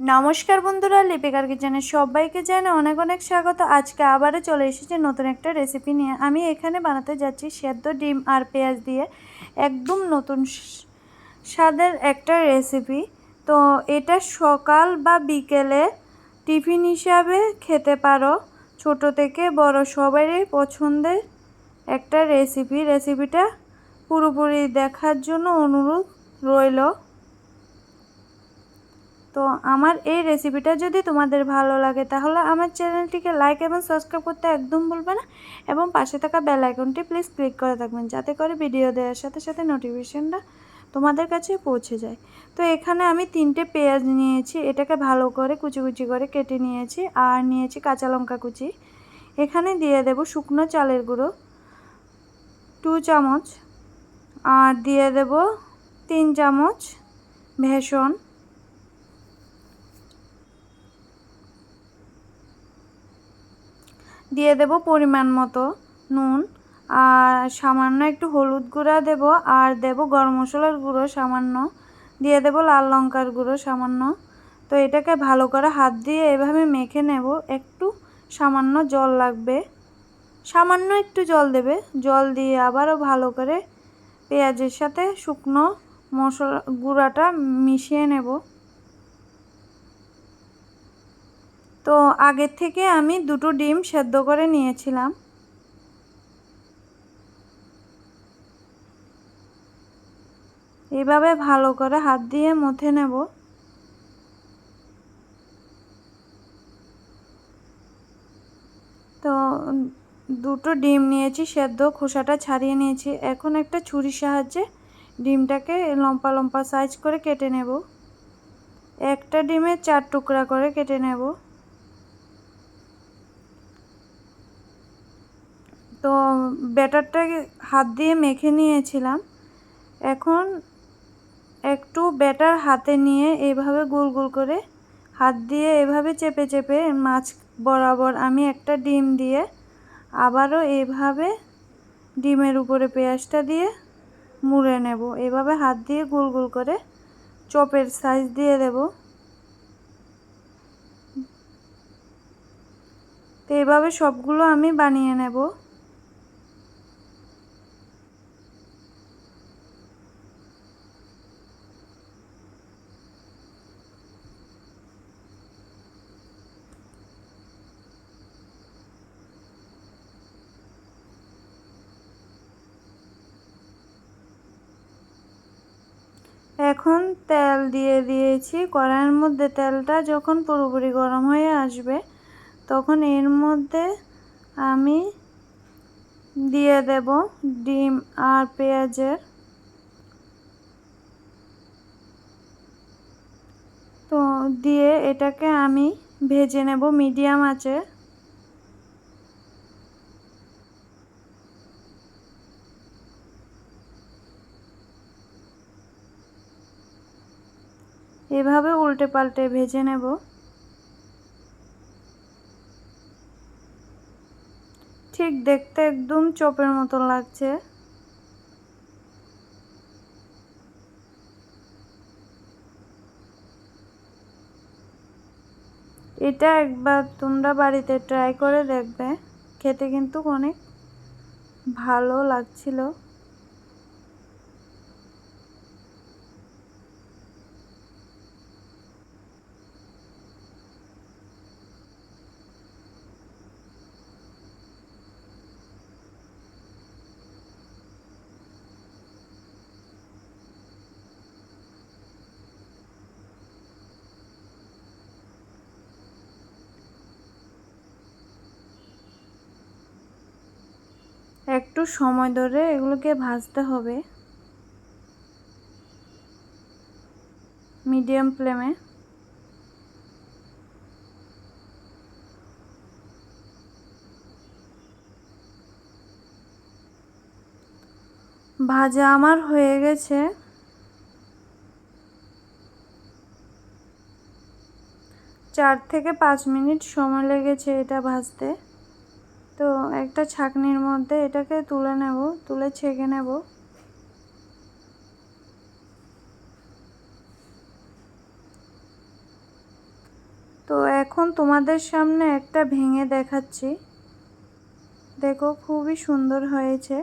নমস্কার বন্ধুরা, লিপিকার কিচেনে সবাইকে জানে অনেক অনেক স্বাগত। আজকে আবারও চলে এসেছি নতুন একটা রেসিপি নিয়ে। আমি এখানে বানাতে যাচ্ছি সেদ্ধ ডিম আর পেঁয়াজ দিয়ে। একদম নতুন স্বাদের একটা রেসিপি তো এটা সকাল বা বিকেলে টিফিন হিসাবে খেতে পারো। ছোট থেকে বড় সবারই পছন্দের একটা রেসিপি রেসিপিটা পুরোপুরি দেখার জন্য অনুরোধ রইল। তো আমার এই রেসিপিটা যদি তোমাদের ভালো লাগে, তাহলে আমার চ্যানেলটিকে লাইক এবং সাবস্ক্রাইব করতে একদম ভুলবে না। এবং পাশে থাকা বেল আইকনটি প্লিজ ক্লিক করে থাকবেন, যাতে করে ভিডিও দেওয়ার সাথে সাথে নোটিফিকেশনটা তোমাদের কাছে পৌঁছে যায়। তো এখানে আমি তিনটে পেঁয়াজ নিয়েছি, এটাকে ভালো করে কুচি কুচি করে কেটে নিয়েছি, আর নিয়েছি কাঁচা লঙ্কা কুচি। এখানে দিয়ে দেব শুকনো চালের গুঁড়ো টু চামচ, আর দিয়ে দেব তিন চামচ ভেষণ। দিয়ে দেব পরিমাণ মতো নুন আর সামান্য একটু হলুদ গুঁড়া দেব আর দেব গরম মশলার গুঁড়ো সামান্য। দিয়ে দেব লাল লঙ্কার গুঁড়ো সামান্য। তো এটাকে ভালো করে হাত দিয়ে এভাবে মেখে নেব। একটু সামান্য জল লাগবে। সামান্য একটু জল দেবে। জল দিয়ে আবারও ভালো করে পেঁয়াজের সাথে শুকনো মশলা গুঁড়াটা মিশিয়ে নেব। তো আগের থেকে আমি দুটো ডিম সেদ্ধ করে নিয়েছিলাম। এভাবে ভালো করে হাত দিয়ে মথে নেব। তো দুটো ডিম নিয়েছি, সেদ্ধ খোসাটা ছাড়িয়ে নিয়েছি। এখন একটা ছুরির সাহায্যে ডিমটাকে লম্পা লম্পা সাইজ করে কেটে নেব। একটা ডিমে চার টুকরা করে কেটে নেব। তো ব্যাটারটা হাত দিয়ে মেখে নিয়েছিলাম। এখন একটু ব্যাটার হাতে নিয়ে এভাবে গোল গোল করে হাত দিয়ে এভাবে চেপে চেপে মাছ বরাবর আমি একটা ডিম দিয়ে আবারও এভাবে ডিমের উপরে পেঁয়াজটা দিয়ে মুড়ে নেব। এভাবে হাত দিয়ে গোল গোল করে চপের সাইজ দিয়ে দেব। তো এভাবে সবগুলো আমি বানিয়ে নেব। এখন তেল দিয়ে দিয়েছি। কড়াইয়ের মধ্যে তেলটা যখন পুরোপুরি গরম হয়ে আসবে, তখন এর মধ্যে আমি দিয়ে দেব ডিম আর পেঁয়াজের। তো দিয়ে এটাকে আমি ভেজে নেব মিডিয়াম আঁচে। এভাবে উল্টে পাল্টে ভেজে নেব। ঠিক দেখতে একদম চপের মতো লাগছে। এটা একবার তোমরা বাড়িতে ট্রাই করে দেখবে। খেতে কিন্তু অনেক ভালো লাগছিল। একটু সময় ধরে এগুলোকে ভাজতে হবে। মিডিয়াম ফ্লেমে। ভাজা আমার হয়ে গেছে। চার থেকে পাঁচ মিনিট সময় লেগেছে এটা ভাজতে। একটা ছাকনির মধ্যে এটাকে তুলে নেব, তুলে ছেঁকে নেব। তো এখন তোমাদের সামনে একটা ভেঙে দেখাচ্ছি। দেখো, খুবই সুন্দর হয়েছে।